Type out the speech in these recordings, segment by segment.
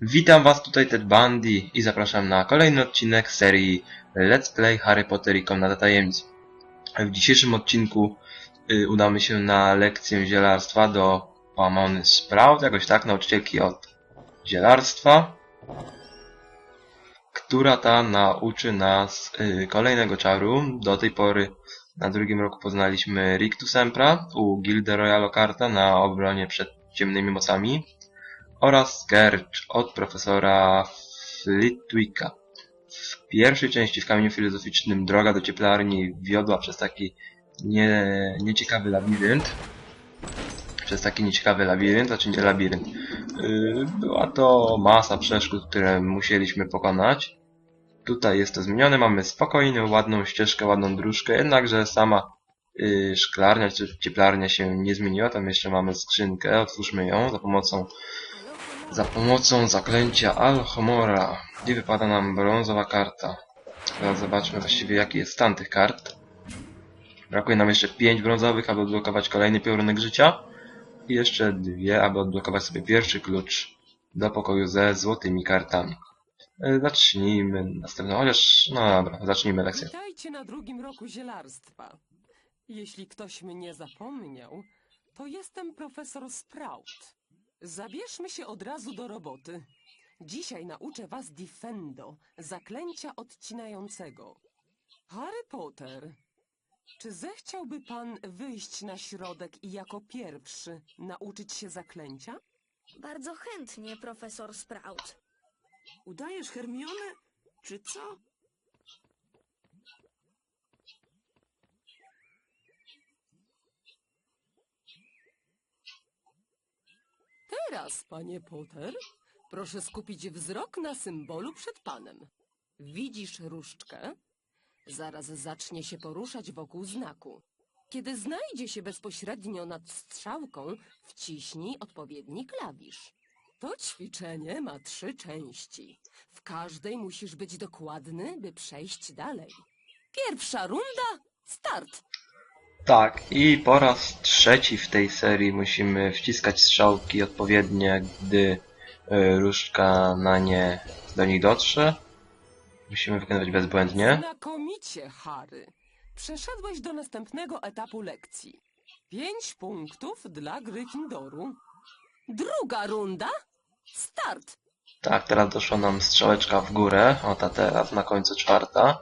Witam was tutaj Ted Bundy i zapraszam na kolejny odcinek serii Let's Play Harry Potter i Komnata Tajemnic. W dzisiejszym odcinku y, udamy się na lekcję zielarstwa do Łamony Sprout, jakoś tak, nauczycielki od zielarstwa, która ta nauczy nas y, kolejnego czaru. Do tej pory na drugim roku poznaliśmy Rictus Sempra u Gilderoya Lockharta na obronie przed ciemnymi mocami oraz Scourge od profesora Flitwicka. W pierwszej części w kamieniu filozoficznym droga do cieplarni wiodła przez taki nie, nieciekawy labirynt. Przez taki nieciekawy labirynt, znaczy nie labirynt. Yy, była to masa przeszkód, które musieliśmy pokonać. Tutaj jest to zmienione, mamy spokojną, ładną ścieżkę, ładną dróżkę, jednakże sama yy, szklarnia czy cieplarnia się nie zmieniła. Tam jeszcze mamy skrzynkę, otwórzmy ją za pomocą za pomocą zaklęcia Alhomora, gdzie wypada nam brązowa karta. Teraz zobaczmy właściwie jaki jest stan tych kart. Brakuje nam jeszcze 5 brązowych, aby odblokować kolejny piorunek życia. I jeszcze dwie, aby odblokować sobie pierwszy klucz do pokoju ze złotymi kartami. E, Zacznijmy następną, chociaż no dobra, zacznijmy lekcję. Witajcie na drugim roku zielarstwa. Jeśli ktoś mnie zapomniał, to jestem profesor Sprout. Zabierzmy się od razu do roboty. Dzisiaj nauczę was Defendo, zaklęcia odcinającego. Harry Potter, czy zechciałby pan wyjść na środek i jako pierwszy nauczyć się zaklęcia? Bardzo chętnie, profesor Sprout. Udajesz Hermionę, czy co? Teraz, panie Potter, proszę skupić wzrok na symbolu przed panem. Widzisz różdżkę? Zaraz zacznie się poruszać wokół znaku. Kiedy znajdzie się bezpośrednio nad strzałką, wciśnij odpowiedni klawisz. To ćwiczenie ma trzy części. W każdej musisz być dokładny, by przejść dalej. Pierwsza runda, start! Tak, i po raz trzeci w tej serii musimy wciskać strzałki odpowiednie, gdy y, różdżka na nie do nich dotrze. Musimy wykonywać bezbłędnie. Znakomicie, Harry. Przeszedłeś do następnego etapu lekcji. Pięć punktów dla Gryffindoru. Druga runda, start! Tak, teraz doszła nam strzałeczka w górę. O, ta teraz na końcu czwarta.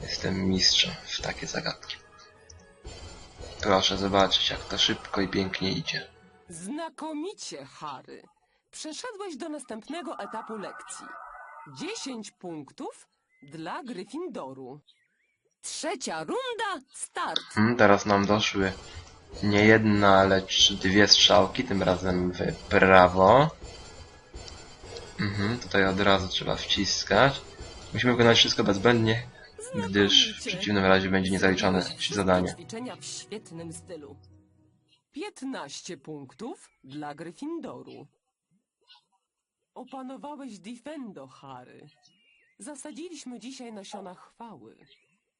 Jestem mistrzem w takie zagadki. Proszę zobaczyć, jak to szybko i pięknie idzie. Znakomicie, Harry. Przeszedłeś do następnego etapu lekcji. Dziesięć punktów dla Gryffindoru. Trzecia runda, start! Hmm, teraz nam doszły nie jedna, lecz dwie strzałki, tym razem w prawo. Mhm, tutaj od razu trzeba wciskać. Musimy wykonać wszystko bezbędnie, gdyż w przeciwnym razie będzie niezaliczone zadanie. ćwiczenia w świetnym stylu. 15 punktów dla Gryffindoru. Opanowałeś Defendo, Harry. Zasadziliśmy dzisiaj nasiona chwały.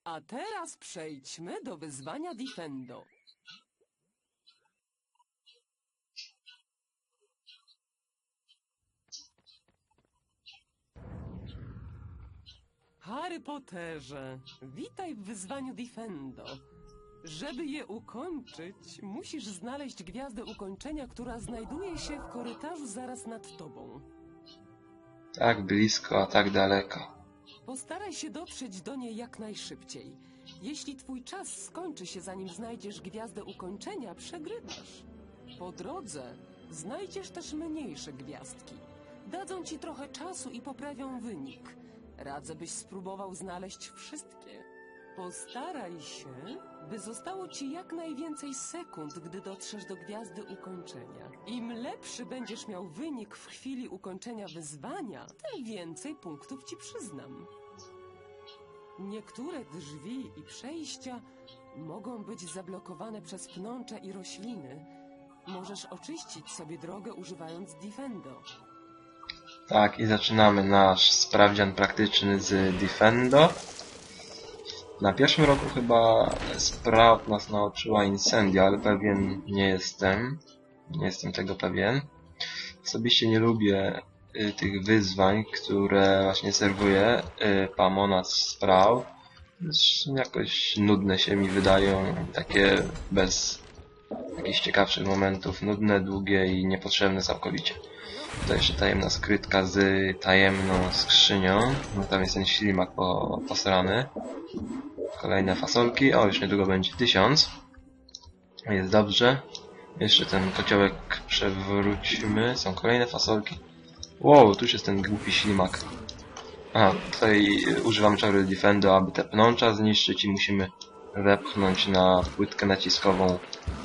A teraz przejdźmy do wyzwania Defendo. Harry Potterze, witaj w wyzwaniu Defendo. Żeby je ukończyć, musisz znaleźć gwiazdę ukończenia, która znajduje się w korytarzu zaraz nad tobą. Tak blisko, a tak daleko. Postaraj się dotrzeć do niej jak najszybciej. Jeśli twój czas skończy się zanim znajdziesz gwiazdę ukończenia, przegrywasz. Po drodze znajdziesz też mniejsze gwiazdki. Dadzą ci trochę czasu i poprawią wynik. Radzę, byś spróbował znaleźć wszystkie. Postaraj się, by zostało ci jak najwięcej sekund, gdy dotrzesz do gwiazdy ukończenia. Im lepszy będziesz miał wynik w chwili ukończenia wyzwania, tym więcej punktów ci przyznam. Niektóre drzwi i przejścia mogą być zablokowane przez pnącze i rośliny. Możesz oczyścić sobie drogę używając Defendo. Tak, i zaczynamy nasz sprawdzian praktyczny z Defendo. Na pierwszym roku chyba Sprout nas nauczyła Incendia, ale pewien nie jestem. Nie jestem tego pewien. Osobiście nie lubię y, tych wyzwań, które właśnie serwuje y, Pamona Sprał, są jakoś nudne się mi wydają, takie bez jakichś ciekawszych momentów, nudne, długie i niepotrzebne całkowicie. Tutaj jeszcze tajemna skrytka z tajemną skrzynią, no tam jest ten ślimak po, posrany. Kolejne fasolki, o już niedługo będzie tysiąc. Jest dobrze. Jeszcze ten kociołek przewróćmy. Są kolejne fasolki. Wow, tu jest ten głupi ślimak. Aha, tutaj używam czaru Defendo, aby te pnącza zniszczyć i musimy wepchnąć na płytkę naciskową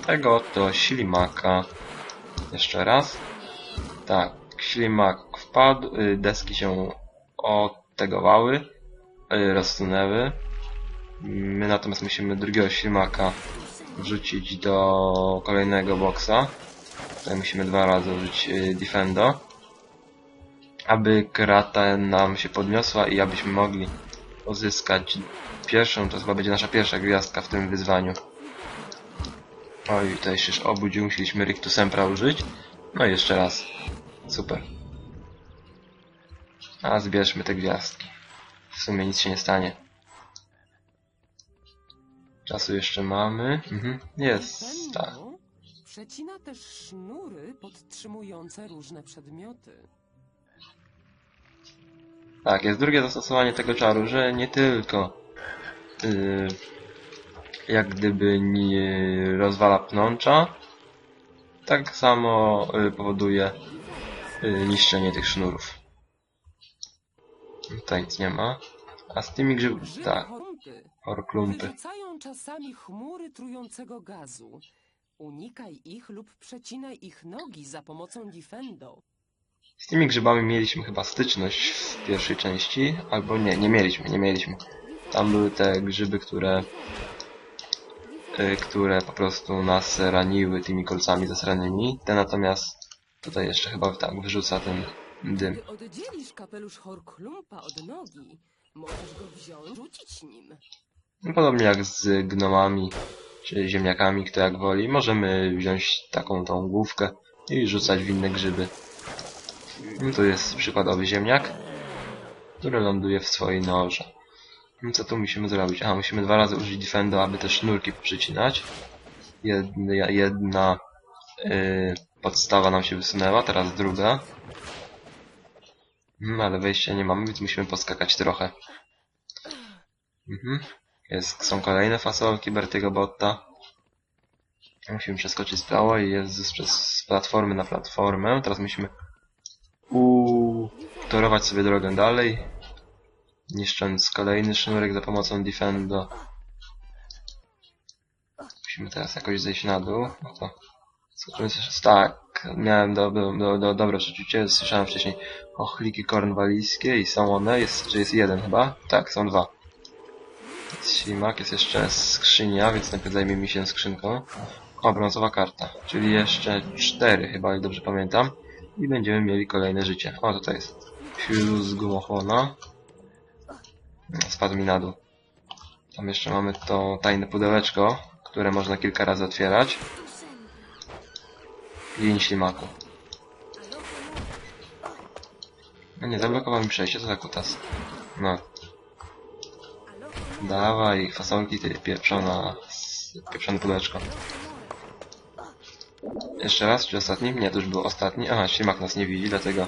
tego to ślimaka. Jeszcze raz. Tak, ślimak wpadł, y, deski się odtegowały, y, rozsunęły. My natomiast musimy drugiego ślimaka wrzucić do kolejnego boksa. Tutaj musimy dwa razy użyć y, Defendo. Aby krata nam się podniosła i abyśmy mogli uzyskać pierwszą, to chyba będzie nasza pierwsza gwiazdka w tym wyzwaniu. Oj, tutaj się już obudził, musieliśmy Rictus Sempra użyć. No i jeszcze raz. Super. A zbierzmy te gwiazdki. W sumie nic się nie stanie. Czasu jeszcze mamy. Mhm. Jest, tak. Przecina też sznury podtrzymujące różne przedmioty. Tak, jest drugie zastosowanie tego czaru, że nie tylko yy, jak gdyby nie rozwala pnącza, tak samo yy, powoduje niszczenie tych sznurów. Tutaj nic nie ma. A z tymi grzybami... Tak, orklumpy. wyrzucają czasami chmury trującego gazu. Unikaj ich lub przecinaj ich nogi za pomocą Defendo. Z tymi grzybami mieliśmy chyba styczność w pierwszej części, albo nie, nie mieliśmy, nie mieliśmy. Tam były te grzyby, które y, które po prostu nas raniły tymi kolcami zasranymi. Te natomiast tutaj jeszcze chyba tak wyrzuca ten dym. Gdy oddzielisz kapelusz Horklumpa od nogi, możesz go wziąć, rzucić nim. No, Podobnie jak z gnomami czy ziemniakami, kto jak woli. Możemy wziąć taką tą główkę i rzucać w inne grzyby. No, tu jest przykładowy ziemniak, który ląduje w swojej noże. No, co tu musimy zrobić? Aha, musimy dwa razy użyć defendo, aby te sznurki przycinać. Jedna, jedna yy, podstawa nam się wysunęła, teraz druga. Hmm, ale wejścia nie mamy, więc musimy poskakać trochę. Mhm. Jest, są kolejne fasolki Bertiego Botta. Musimy przeskoczyć z prawo i jest przez platformy na platformę. Teraz musimy utorować sobie drogę dalej. Niszcząc kolejny sznurek za pomocą Defendo. Musimy teraz jakoś zejść na dół. No. Tak, miałem do, do, do, do, dobre przeczucie. Słyszałem wcześniej ochliki kornwalijskie i są one. Jest, czy jest jeden chyba? Tak, są dwa. Jest ślimak, jest jeszcze skrzynia, więc najpierw zajmiemy się skrzynką. O, brązowa karta, czyli jeszcze cztery chyba, jak dobrze pamiętam. I będziemy mieli kolejne życie. O, tutaj jest fuse gumochłona. Spadł mi na dół. Tam jeszcze mamy to tajne pudełeczko, które można kilka razy otwierać. Liń ślimaku. No nie, zablokował mi przejście, to za kutas. No. Dawaj, fasolki, ty pieprzona, pieprzone pudełeczko. Jeszcze raz, czy ostatni? Nie, to już był ostatni. Aha, ślimak nas nie widzi, dlatego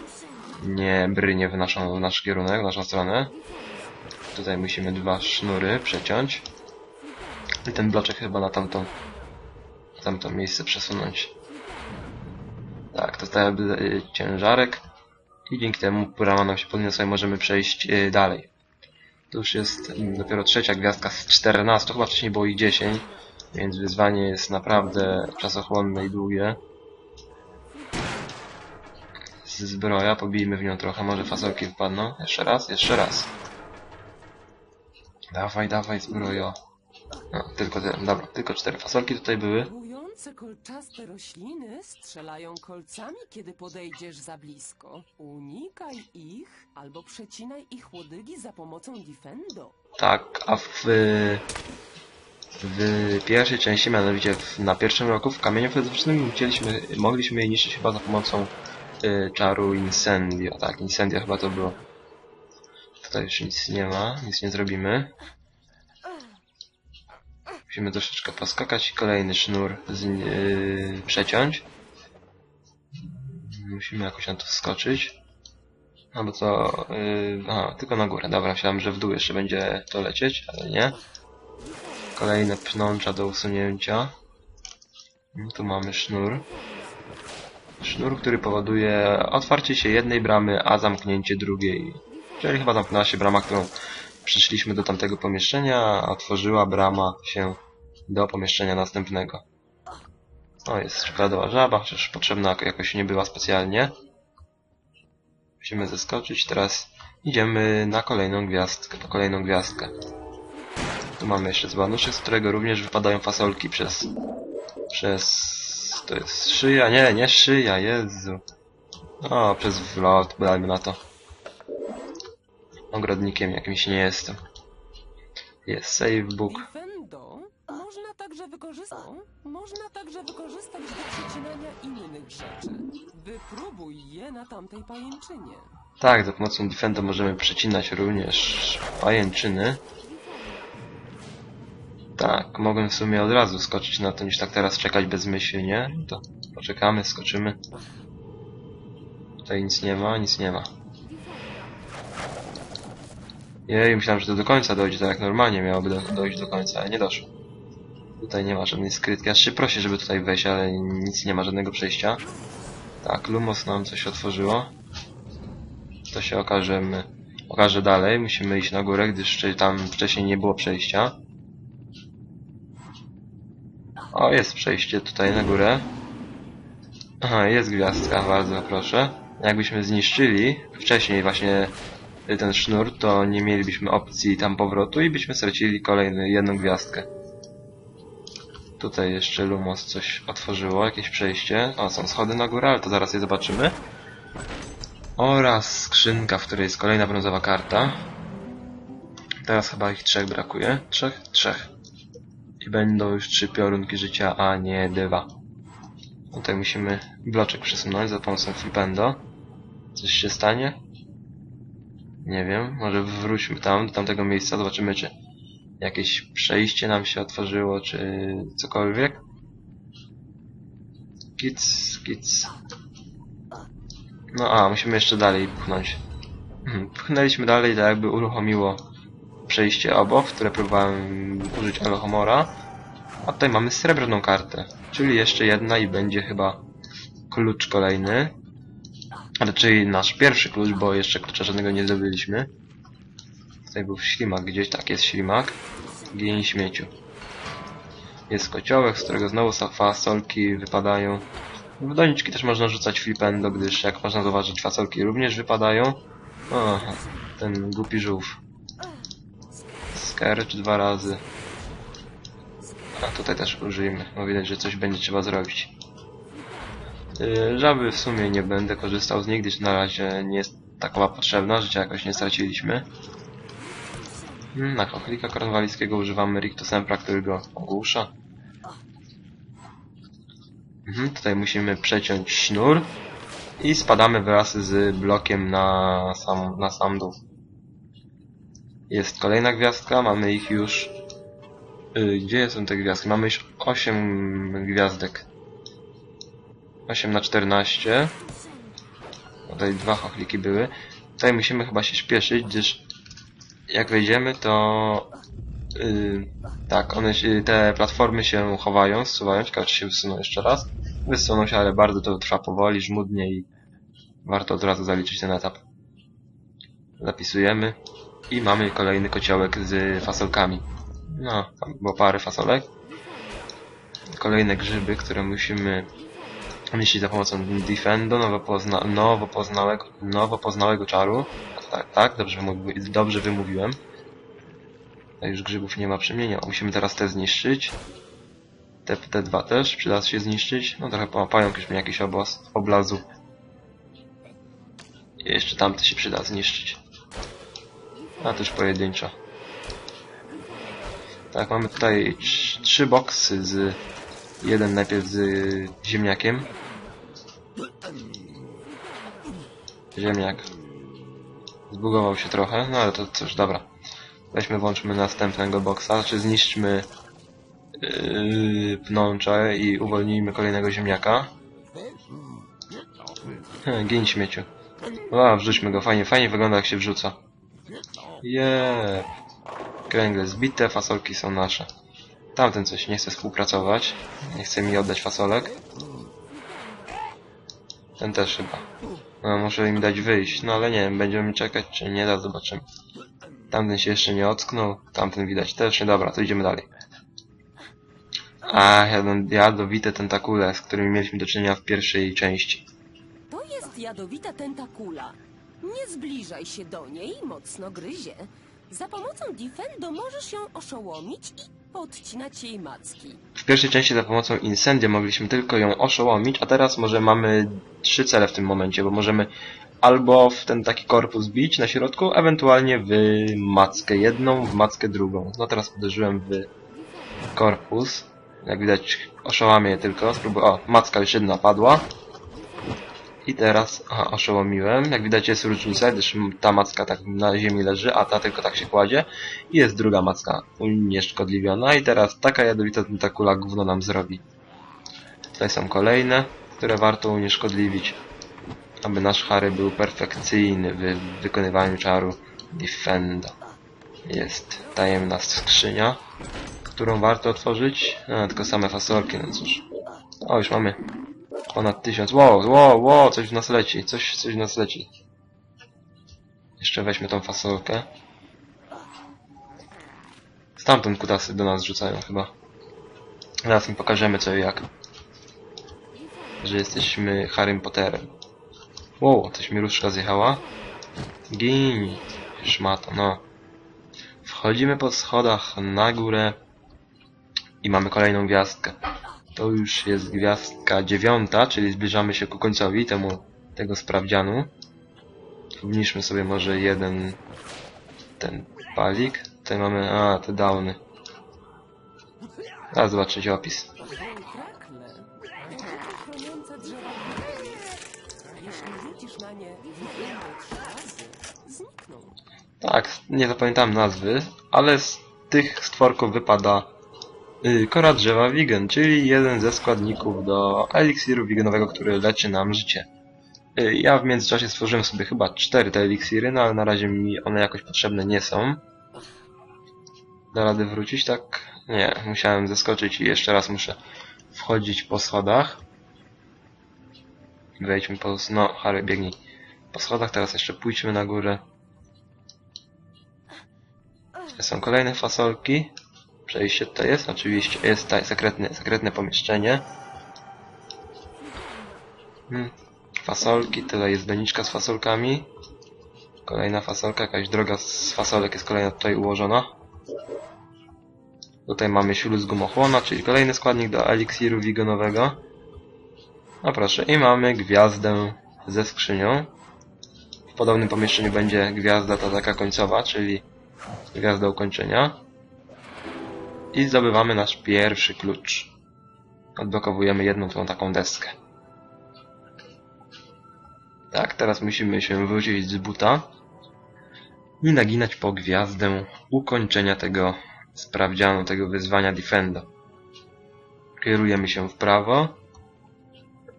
nie brynie w, naszą, w nasz kierunek, w naszą stronę. Tutaj musimy dwa sznury przeciąć. I ten bloczek chyba na tamtą, tamto miejsce przesunąć. Tak, jakby y, ciężarek. I dzięki temu brama nam się podniosła i możemy przejść y, dalej. To już jest dopiero trzecia gwiazdka z 14, chyba wcześniej było ich 10, więc wyzwanie jest naprawdę czasochłonne i długie. Zbroja, pobijmy w nią trochę, może fasolki wpadną. Jeszcze raz, jeszcze raz. Dawaj, dawaj zbrojo. No, tylko te, dobra, tylko cztery fasolki tutaj były. Płujące kolczaste rośliny strzelają kolcami, kiedy podejdziesz za blisko. Unikaj ich albo przecinaj ich łodygi za pomocą Defendo. Tak, a w, w pierwszej części, mianowicie w, na pierwszym roku w kamieniu filozoficznym chcieliśmy, mogliśmy je niszczyć chyba za pomocą y, czaru Incendio. Tak, Incendio chyba to było. Tutaj już nic nie ma, nic nie zrobimy. Musimy troszeczkę poskakać i kolejny sznur z, yy, przeciąć. Musimy jakoś na to wskoczyć. No bo. Yy, aha, tylko na górę. Dobra, myślałem, że w dół jeszcze będzie to lecieć, ale nie. Kolejne pnącza do usunięcia. No, tu mamy sznur. Sznur, który powoduje otwarcie się jednej bramy, a zamknięcie drugiej. Czyli chyba zamknęła się brama, którą przyszliśmy do tamtego pomieszczenia, a otworzyła brama się do pomieszczenia następnego. O, jest czekoladowa żaba, chociaż potrzebna jakoś nie była specjalnie. Musimy zeskoczyć. Teraz idziemy na kolejną gwiazdkę, po kolejną gwiazdkę. Tu mamy jeszcze dzbanuszek, z którego również wypadają fasolki przez... przez... to jest szyja? Nie, nie szyja, Jezu. O, przez wlot, dajmy na to. Ogrodnikiem jakimś nie jestem. Jest save book. Można także wykorzystać. Można także wykorzystać do przecinania innych rzeczy. Wypróbuj je na tamtej pajęczynie. Tak, za pomocą Defenda możemy przecinać również pajęczyny. Tak, mogłem w sumie od razu skoczyć na to, niż tak teraz czekać bezmyślnie. To poczekamy, skoczymy. Tutaj nic nie ma, nic nie ma. Jej, myślałem, że to do końca dojdzie, tak jak normalnie miałoby do, dojść do końca, ale nie doszło. Tutaj nie ma żadnej skrytki. Aż się prosi, żeby tutaj wejść, ale nic nie ma żadnego przejścia. Tak, Lumos nam coś otworzyło. To się okażemy, okaże dalej. Musimy iść na górę, gdyż tam wcześniej nie było przejścia. O, jest przejście tutaj na górę. Aha, jest gwiazdka, bardzo proszę. Jakbyśmy zniszczyli wcześniej właśnie ten sznur, to nie mielibyśmy opcji tam powrotu i byśmy stracili kolejną jedną gwiazdkę. Tutaj jeszcze Lumos coś otworzyło, jakieś przejście. O, są schody na górę, ale to zaraz je zobaczymy. Oraz skrzynka, w której jest kolejna brązowa karta. Teraz chyba ich trzech brakuje. Trzech? Trzech. I będą już trzy piorunki życia, a nie dwa. Tutaj musimy bloczek przesunąć za pomocą flipendo. Coś się stanie? Nie wiem, może wróćmy tam, do tamtego miejsca, zobaczymy czy jakieś przejście nam się otworzyło, czy cokolwiek. Kic, kic. No a, musimy jeszcze dalej pchnąć. Mhm, Pchnęliśmy dalej, tak jakby uruchomiło przejście obok, które próbowałem użyć Alohomora. A tutaj mamy srebrną kartę, czyli jeszcze jedna i będzie chyba klucz kolejny. Raczej nasz pierwszy klucz, bo jeszcze klucza żadnego nie zdobyliśmy. Tutaj był ślimak gdzieś, tak jest ślimak. Gień śmieciu. Jest kociołek, z którego znowu fasolki wypadają. W doniczki też można rzucać flipendo, gdyż jak można zauważyć fasolki również wypadają. O, ten głupi żółw. Skercz dwa razy. A tutaj też użyjmy, bo widać, że coś będzie trzeba zrobić. Yy, żaby w sumie nie będę korzystał z nich, gdyż na razie nie jest takowa potrzebna, życia jakoś nie straciliśmy. Mm, Na kochlika kornwalickiego używamy Rictusempra, który go ogłusza. Mhm, tutaj musimy przeciąć sznur i spadamy wraz z blokiem na sam, na sam dół. Jest kolejna gwiazdka, mamy ich już... Yy, gdzie są te gwiazdki? Mamy już 8 gwiazdek. 8 na 14. Tutaj dwa chochliki były. Tutaj musimy chyba się śpieszyć, gdyż jak wejdziemy, to yy, tak, one się, te platformy się chowają, zsuwają, ciekawe czy się wysuną jeszcze raz. Wysuną się, ale bardzo to trwa powoli, żmudnie i warto od razu zaliczyć ten etap. Zapisujemy i mamy kolejny kociołek z fasolkami. No, tam było parę fasolek. Kolejne grzyby, które musimy umieścić za pomocą Defendo, nowo, pozna, nowo, poznałego, nowo poznałego czaru. Tak, tak, dobrze, dobrze wymówiłem. A już grzybów nie ma przemienia. Musimy teraz te zniszczyć. Te, te dwa też przyda się zniszczyć. No trochę pająk już mi jakiś obłaz, oblazu. I jeszcze tamte się przyda zniszczyć. A to już pojedynczo. Tak, mamy tutaj trz- trzy boksy z... Jeden najpierw z ziemniakiem. Ziemniak. Zbugował się trochę, no ale to cóż, dobra. Weźmy, włączmy następnego boksa, znaczy zniszczmy yy, pnącze i uwolnijmy kolejnego ziemniaka. Gin śmieciu. A, wrzućmy go, fajnie, fajnie wygląda jak się wrzuca. Jeee. Kręgle zbite, fasolki są nasze. Tamten coś nie chce współpracować. Nie chce mi oddać fasolek. Ten też chyba. No, muszę im dać wyjść. No ale nie wiem, będziemy czekać czy nie, da zobaczymy. Tamten się jeszcze nie ocknął. Tamten widać też nie. Dobra, to idziemy dalej. A, jadowite tentakule, z którymi mieliśmy do czynienia w pierwszej części. To jest jadowita tentakula. Nie zbliżaj się do niej, mocno gryzie. Za pomocą Defendo możesz ją oszołomić i podcinać jej macki. W pierwszej części za pomocą Incendia mogliśmy tylko ją oszołomić, a teraz może mamy trzy cele w tym momencie, bo możemy albo w ten taki korpus bić na środku, ewentualnie w mackę jedną, w mackę drugą. No teraz uderzyłem w korpus. Jak widać oszołamię je tylko. Spróbuję. O, macka już jedna padła. I teraz aha, oszołomiłem. Jak widać jest różnica, gdyż ta macka tak na ziemi leży, a ta tylko tak się kładzie. I jest druga macka unieszkodliwiona. I teraz taka jadowita tentakula gówno nam zrobi. Tutaj są kolejne, które warto unieszkodliwić. Aby nasz Harry był perfekcyjny w wykonywaniu czaru Defenda. Jest tajemna skrzynia, którą warto otworzyć. A, tylko same fasolki, no cóż. O, już mamy ponad tysiąc. Wow, wow, wow, coś w nas leci, coś, coś w nas leci. Jeszcze weźmy tą fasolkę. Stamtąd kutasy do nas rzucają chyba. Zaraz im pokażemy co i jak. Że jesteśmy Harrym Potterem. Wow, coś mi różdżka zjechała. Gin, szmata, no. Wchodzimy po schodach na górę i mamy kolejną gwiazdkę. To już jest gwiazdka dziewiąta, czyli zbliżamy się ku końcowi temu tego sprawdzianu. Obniżmy sobie może jeden ten palik. Tutaj mamy, a te downy. A zobaczyć opis. Tak, nie zapamiętam nazwy, ale z tych stworków wypada kora drzewa vegan, czyli jeden ze składników do eliksiru veganowego, który leczy nam życie. Y, ja w międzyczasie stworzyłem sobie chyba cztery te eliksiry, no ale na razie mi one jakoś potrzebne nie są. Da rady wrócić, tak? Nie, musiałem zeskoczyć i jeszcze raz muszę wchodzić po schodach. Wejdźmy po... no, Harry, biegnij. Po schodach, teraz jeszcze pójdźmy na górę. Są kolejne fasolki. Przejście tutaj jest, oczywiście jest tutaj sekretne, sekretne pomieszczenie. Hmm. Fasolki, tyle jest doniczka z fasolkami. Kolejna fasolka, jakaś droga z fasolek jest kolejna tutaj ułożona. Tutaj mamy śluz gumochłona, czyli kolejny składnik do eliksiru wigonowego. No proszę, i mamy gwiazdę ze skrzynią. W podobnym pomieszczeniu będzie gwiazda ta taka końcowa, czyli gwiazda ukończenia. I zdobywamy nasz pierwszy klucz. Odblokowujemy jedną tą taką deskę. Tak, teraz musimy się wrócić z buta i naginać po gwiazdę ukończenia tego sprawdzianu, tego wyzwania Defendo. Kierujemy się w prawo.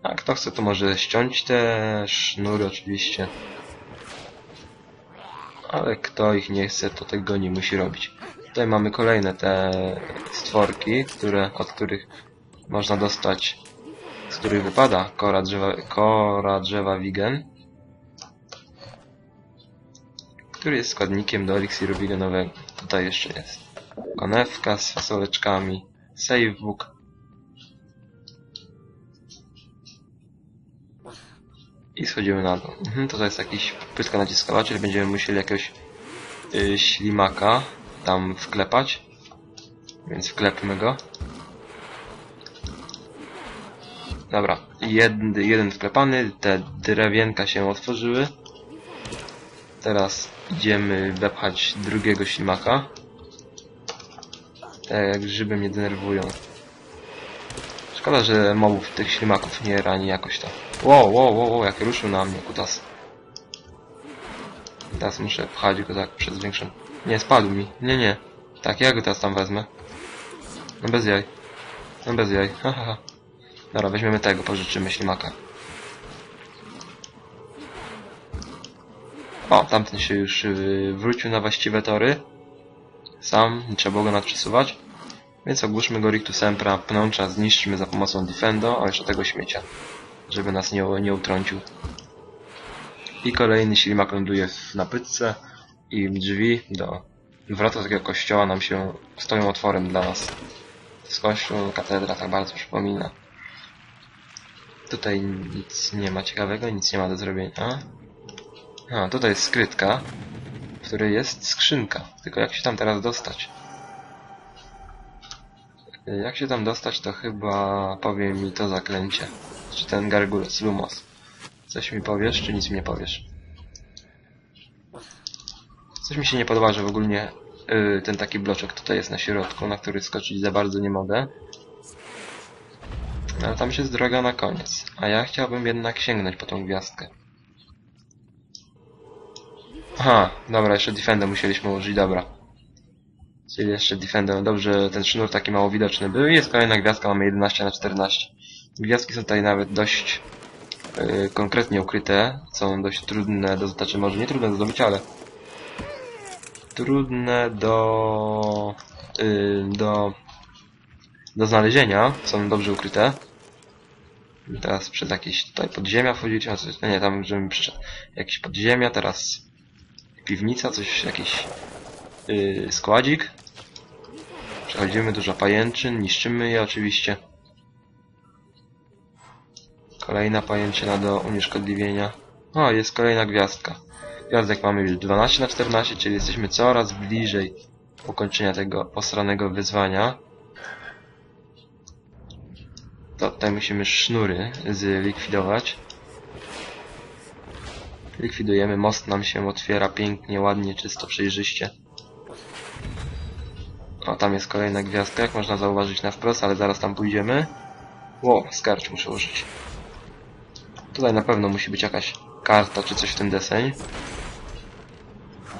A kto chce, to może ściąć te sznury oczywiście. Ale kto ich nie chce, to tego nie musi robić. Tutaj mamy kolejne te stworki, które, od których można dostać, z których wypada kora drzewa, kora drzewa vegan, który jest składnikiem do eliksiru veganowego. Tutaj jeszcze jest konewka z fasoleczkami, savebook, I schodzimy na dół. Mhm, to jest jakiś naciskowa, czyli będziemy musieli jakiegoś y, ślimaka tam wklepać. Więc wklepmy go. Dobra, jeden, jeden wklepany, te drewienka się otworzyły. Teraz idziemy wepchać drugiego ślimaka. Te grzyby mnie denerwują. Szkoda, że mobów tych ślimaków nie rani jakoś tam. Wow, wow, wow, wow, jak ruszył na mnie kutas. Teraz muszę pchać go tak przez większą... Nie, spadł mi. Nie, nie. Tak, ja go teraz tam wezmę. No bez jaj. No bez jaj. Ha, ha, ha. Dobra, weźmiemy tego, pożyczymy ślimaka. O, tamten się już yy, wrócił na właściwe tory. Sam, nie trzeba go nadprzesuwać. Więc ogłuszmy go Rictus Sempra, pnącza zniszczymy za pomocą Defendo, a jeszcze tego śmiecia. Żeby nas nie, nie utrącił. I kolejny ślimak ląduje w napytce i drzwi do wrota takiego kościoła nam się stoją otworem dla nas. To jest kościół, katedra tak bardzo przypomina. Tutaj nic nie ma ciekawego, nic nie ma do zrobienia. A, tutaj jest skrytka, w której jest skrzynka. Tylko jak się tam teraz dostać? Jak się tam dostać, to chyba powie mi to zaklęcie. Czy ten gargulec, Lumos. Coś mi powiesz, czy nic mi nie powiesz? Coś mi się nie podoba, że w ogóle yy, ten taki bloczek tutaj jest na środku, na który skoczyć za bardzo nie mogę. No, ale tam się jest droga na koniec. A ja chciałbym jednak sięgnąć po tą gwiazdkę. Aha, dobra, jeszcze Defender musieliśmy użyć, dobra. Czyli jeszcze Defender, dobrze, ten sznur taki mało widoczny był. I jest kolejna gwiazdka, mamy 11 na 14. Gwiazdki są tutaj nawet dość konkretnie ukryte, są dość trudne do, znaczy może nie trudne do zdobycia, ale trudne do, yy, do, do znalezienia, są dobrze ukryte. Teraz przez jakieś tutaj podziemia wchodzić, a coś, nie, tam żebym przyszedł. Jakieś podziemia, teraz piwnica, coś, jakiś yy, składzik. Przechodzimy, dużo pajęczyn, niszczymy je oczywiście. Kolejna pajęczyna do unieszkodliwienia. O, jest kolejna gwiazdka. Gwiazdek mamy już 12 na 14, czyli jesteśmy coraz bliżej ukończenia tego posranego wyzwania. To tutaj musimy sznury zlikwidować. Likwidujemy, most nam się otwiera pięknie, ładnie, czysto, przejrzyście. O, tam jest kolejna gwiazdka, jak można zauważyć na wprost, ale zaraz tam pójdziemy. Ło, skarcz muszę użyć. Tutaj na pewno musi być jakaś karta, czy coś w ten deseń.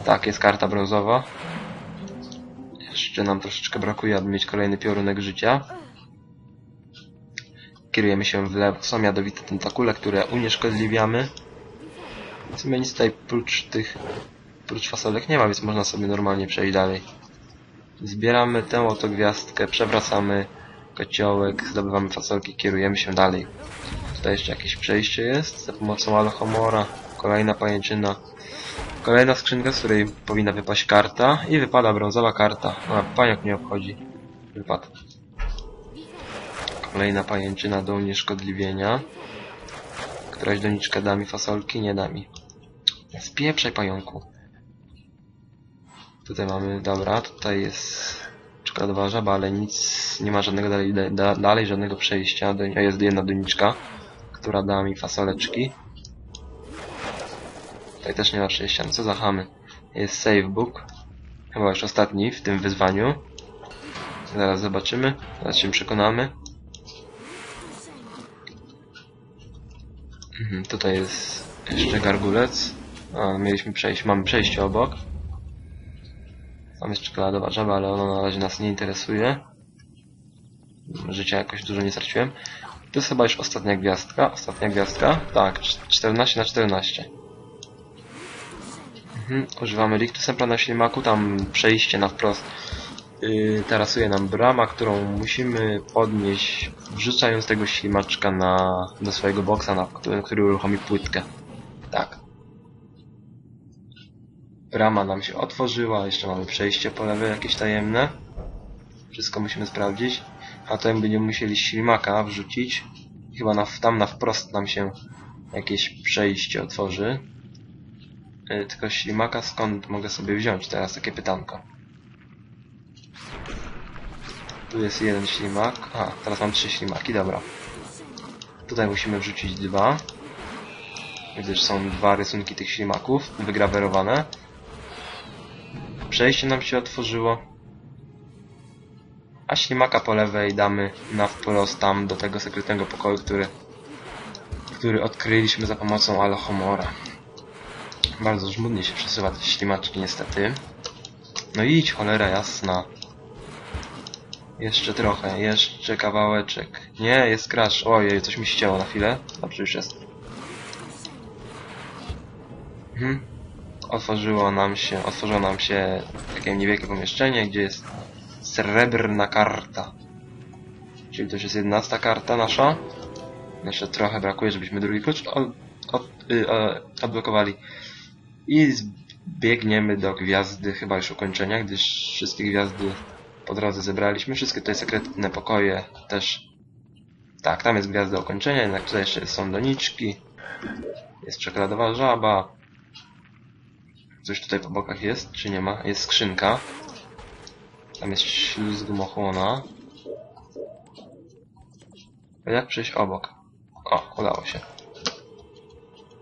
Tak, jest karta brązowa. Jeszcze nam troszeczkę brakuje, aby mieć kolejny piorunek życia. Kierujemy się w lewo. Są jadowite tentakule, które unieszkodliwiamy. W sumie nic tutaj prócz tych... Prócz fasolek nie ma, więc można sobie normalnie przejść dalej. Zbieramy tę oto gwiazdkę, przewracamy kociołek, zdobywamy fasolki, kierujemy się dalej. Tutaj jeszcze jakieś przejście jest za pomocą Alchomora. Kolejna pajęczyna. Kolejna skrzynka, z której powinna wypaść karta. I wypada brązowa karta. A, paniok nie obchodzi. Wypadł. Kolejna pajęczyna do unieszkodliwienia. Któraś doniczka da mi fasolki? Nie da mi. Spieprzaj pająku. Tutaj mamy, dobra, tutaj jest czekoladowa żaba, ale nic, nie ma żadnego dalej, da, dalej żadnego przejścia. Do, jest jedna doniczka, która da mi fasoleczki. Tutaj też nie ma przejścia, no co za chamy. Jest save book. Chyba już ostatni w tym wyzwaniu. Zaraz zobaczymy, zaraz się przekonamy. Mhm, tutaj jest jeszcze gargulec. A, mieliśmy przejść, mamy przejście obok. Tam jest czekoladowa żaba, ale ona na razie nas nie interesuje. Życia jakoś dużo nie straciłem. To jest chyba już ostatnia gwiazdka. Ostatnia gwiazdka. Tak, cz- 14 na 14. Mhm, używamy Rictus Sempra na ślimaku. Tam przejście na wprost yy, tarasuje nam brama, którą musimy podnieść, wrzucając tego ślimaczka na, do swojego boksa, na który, który uruchomi płytkę. Tak. Brama nam się otworzyła, jeszcze mamy przejście po lewej jakieś tajemne. Wszystko musimy sprawdzić. A to będziemy musieli ślimaka wrzucić. Chyba na, tam na wprost nam się jakieś przejście otworzy. Yy, tylko ślimaka skąd mogę sobie wziąć? Teraz takie pytanko. Tu jest jeden ślimak. A, teraz mam trzy ślimaki, dobra. Tutaj musimy wrzucić dwa. Gdyż są dwa rysunki tych ślimaków wygrawerowane. Przejście nam się otworzyło. A ślimaka po lewej damy na wprost tam do tego sekretnego pokoju, który, który odkryliśmy za pomocą Alohomora. Bardzo żmudnie się przesuwa te ślimaczki niestety. No idź, cholera jasna. Jeszcze trochę, jeszcze kawałeczek. Nie, jest crash. Ojej, coś mi ścięło na chwilę. Dobrze już jest. Mhm. Otworzyło nam się, otworzyło nam się takie niewielkie pomieszczenie, gdzie jest srebrna karta. Czyli to już jest 11 karta nasza. Jeszcze trochę brakuje, żebyśmy drugi klucz od, y, odblokowali. I biegniemy do gwiazdy chyba już ukończenia, gdyż wszystkie gwiazdy po drodze zebraliśmy. Wszystkie tutaj sekretne pokoje też. Tak, tam jest gwiazda ukończenia, jednak tutaj jeszcze są doniczki. Jest czekoladowa żaba. Coś tutaj po bokach jest, czy nie ma? Jest skrzynka. Tam jest śluz gumochłona. A jak przejść obok? O, udało się.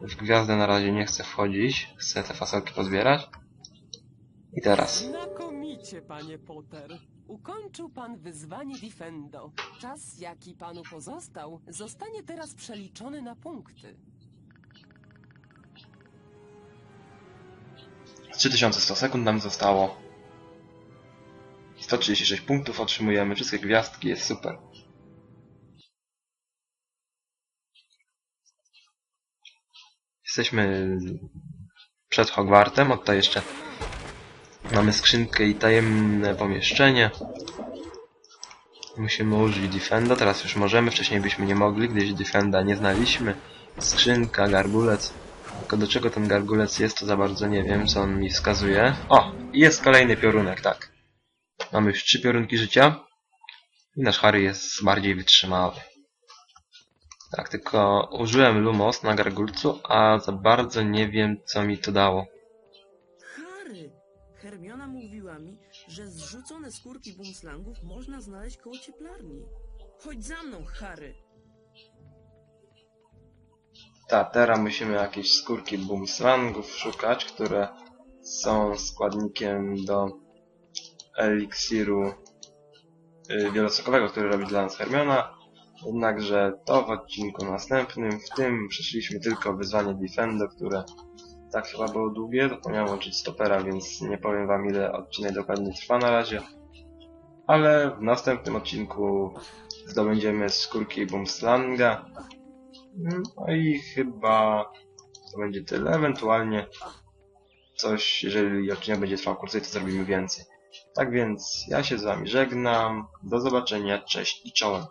W gwiazdę na razie nie chcę wchodzić. Chcę te fasolki pozbierać. I teraz. Znakomicie, panie Potter. Ukończył pan wyzwanie Defendo. Czas, jaki panu pozostał, zostanie teraz przeliczony na punkty. 3100 sekund nam zostało. 136 punktów otrzymujemy. Wszystkie gwiazdki, jest super. Jesteśmy przed Hogwartem. Od tutaj jeszcze mamy skrzynkę i tajemne pomieszczenie. Musimy użyć Defenda. Teraz już możemy. Wcześniej byśmy nie mogli, gdyż Defenda nie znaliśmy. Skrzynka, garbulec. Tylko do czego ten gargulec jest, to za bardzo nie wiem, co on mi wskazuje. O! Jest kolejny piorunek, tak. Mamy już trzy piorunki życia. I nasz Harry jest bardziej wytrzymały. Tak, tylko użyłem Lumos na gargulcu, a za bardzo nie wiem, co mi to dało. Harry! Hermiona mówiła mi, że zrzucone skórki bumslangów można znaleźć koło cieplarni. Chodź za mną, Harry! Tak, teraz musimy jakieś skórki boomslangów szukać, które są składnikiem do eliksiru y, wielosokowego, który robi dla nas Hermiona. Jednakże to w odcinku następnym. W tym przeszliśmy tylko wyzwanie Defendo, które tak chyba było długie. Zapomniałem łączyć stopera, więc nie powiem wam ile odcinek dokładnie trwa na razie. Ale w następnym odcinku zdobędziemy skórki Boomslanga. No i chyba to będzie tyle. Ewentualnie coś, jeżeli odcinek będzie trwał krócej, to zrobimy więcej. Tak więc ja się z wami żegnam. Do zobaczenia. Cześć i czołem.